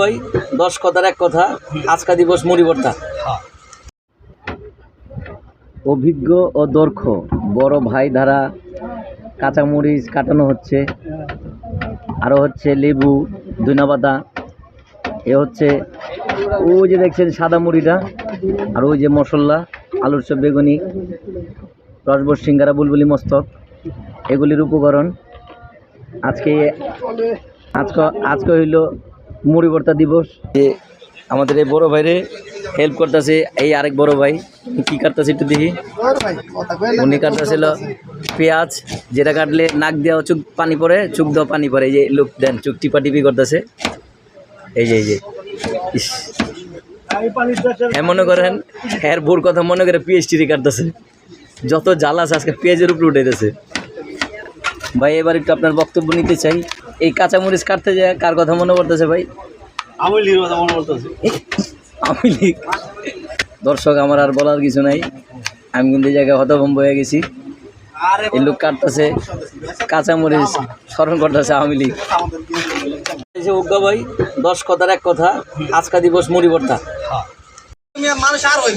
ভাই, দশ কথার এক কথা, আজকা দিবস মরিবর্তা অভিজ্ঞ ও দর্শ বড় ভাই দ্বারা কাঁচামরিচ কাটানো হচ্ছে। আরও হচ্ছে লেবু ধনা পাতা এ হচ্ছে ওই যে দেখছেন সাদা মুড়িটা, আর ওই যে মশলা, আলুর চপ, বেগুনি রসবস সিঙ্গারা, বুলবুলি, মস্তক, এগুলির উপকরণ। আজকে আজকে আজকে হইল মুড়ি ভর্তা দিবস। যে আমাদের এই বড় ভাইরে হেল্প করতেছে, এই আরেক বড় ভাই কি কাটতেছে একটু দেখি। উনি কাটতেছিল পেঁয়াজ, যেটা কাটলে নাক দেওয়া চুক পানি পড়ে, চুক দেওয়া পানি পড়ে, এই যে লোক দেন, চুক টিপা টিপি করতেছে। এই যে এই যে, ইস। হ্যাঁ মনে করেন হ্যার বোর কথা মনে করে পিএইচডি কাটতেছে। যত জ্বালা আছে আজকে পেঁয়াজের উপরে উঠেতেছে ভাই এবার একটু আপনার বক্তব্য নিতে চাই। এই কাঁচামরিচ কাটতে যায় কার কথা মনে পড়তেছে ভাই? আমি লির কথা মনে করতেছি আমি লীগ দর্শক আমার আর বলার কিছু নাই। আমি কিন্তু এই জায়গায় হতভম্ব হয়ে গেছি। এই লোক কাটতেছে কাঁচামরিচ স্মরণ করতেছে আওয়ামী লীগ এই যে উজ্ঞা ভাই দশ কথার এক কথা আজকা দিবস মরিবর্তা মানুষ আর ওই